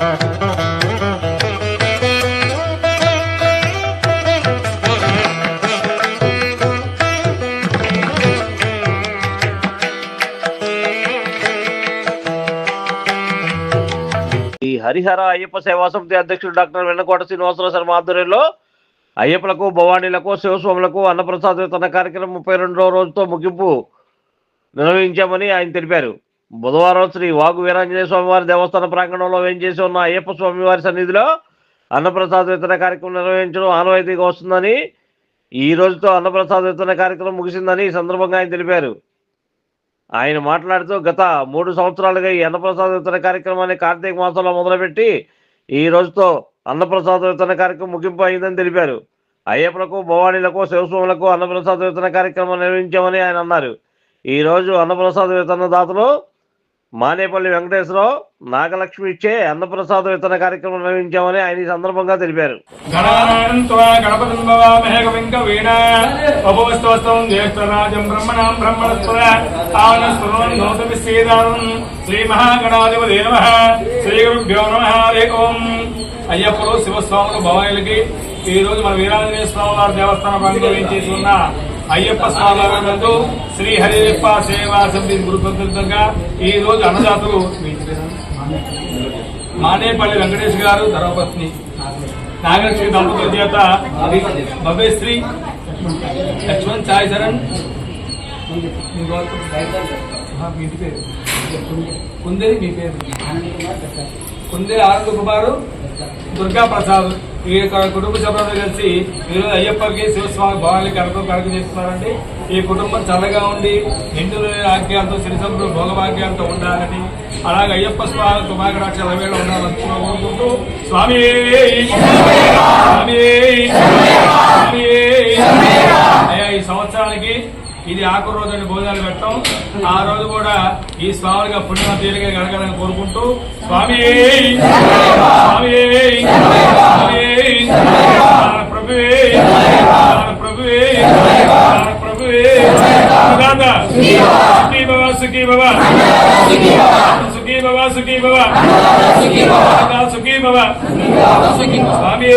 ఈ హరిహర అయ్యప్ప సేవా సమితి అధ్యక్షుడు డాక్టర్ వెన్నకోట శ్రీనివాసరావు శర్మ ఆధ్వర్యంలో అయ్యప్పలకు భవానీలకు శివస్వాములకు అన్నప్రసాద్ తన కార్యక్రమం ముప్పై రెండవ రోజుతో ముగింపు నిర్వహించామని ఆయన తెలిపారు. బుధవారం శ్రీ వాగు వీరాంజనేయ స్వామివారి దేవస్థాన ప్రాంగణంలో వేంచేసి ఉన్న అయ్యప్ప స్వామివారి సన్నిధిలో అన్నప్రసాద వితరణ కార్యక్రమం నిర్వహించడం ఆనవాయితీగా వస్తుందని ఈ రోజుతో అన్నప్రసాద వితరణ కార్యక్రమం ముగిసిందని ఈ సందర్భంగా ఆయన తెలిపారు. ఆయన మాట్లాడుతూ గత మూడు సంవత్సరాలుగా ఈ అన్నప్రసాద వితరణ కార్యక్రమాన్ని కార్తీక మాసంలో మొదలుపెట్టి ఈ రోజుతో అన్నప్రసాద వితరణ కార్యక్రమం ముగింపు అయిందని తెలిపారు. అయ్యప్పలకు భవానీలకు శివస్వాములకు అన్నప్రసాద వితరణ కార్యక్రమం నిర్వహించామని ఆయన అన్నారు. ఈ రోజు అన్నప్రసాద వితరణ దాతలు మానేపల్లి వెంకటేశ్వరరావు నాగలక్ష్మి ఇచ్చే అన్నప్రసాద వితరణ కార్యక్రమం నిర్వహించామని ఆయన ఈ సందర్భంగా తెలిపారు. గణానాం త్వా గణపతిం భవామహే బ్రహ్మణాం బ్రహ్మణస్పద ఆనస్పదం నోతమి శ్రీ మహాగణాధిపతి నమ. శ్రీ గురుభ్యో నమ. హరి ఓం. అయ్యప్పలు శివస్వాములు భవాయిలకి ఈ రోజు మన వీరాంజనేయ స్వామి వారి దేవస్థాన ప్రాంగణంలో వేయించేసి ఉన్న అయ్యప్ప స్వామి శ్రీ హరియప్ప సేవా సమితి గురుపంతంగా ఈ రోజు అన్నదాతలు మానేపల్లి వెంకటేష్ గారు ధర్మపత్ని నాగలక్ష్మి దంపతుల చేత భవ్యశ్రీ లక్ష్మణ్ సాయి చరణ్ మీ పేరు? కుందేరి మీ పేరు? కుందేరి ఆనంద్ కుమారు. దుర్గా ప్రసాద్ ఈ యొక్క కుటుంబ సభ్యులతో కలిసి ఈరోజు అయ్యప్పకి శివస్వామి భావాలకి కడకం కడక చేస్తున్నారండి. ఈ కుటుంబం చల్లగా ఉండి హిందువుల ఆగ్యాలతో సిరిసంపులు భోగభాగ్యాలతో ఉండాలని అలాగే అయ్యప్ప స్వామి తుమాకరాక్ష లవేళ ఉండాలని కోరుకుంటూ స్వామి స్వామి స్వామి అయ్యా ఈ సంవత్సరానికి ఇది ఆఖరి రోజు అని భోజనాలు పెట్టాం ఆ రోజు కూడా ఈ స్వామిగా పుణ్యం తీరిగా గడగలని కోరుకుంటూ స్వామి స్వామి స్వామి మన ప్రభువే మన ప్రభువే మన ప్రభువే సుఖాంత. సుఖీ భవ సుఖీ భవ సుఖీ భవ సుఖీ భవ సుఖీ భవ స్వామి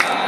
Thank you.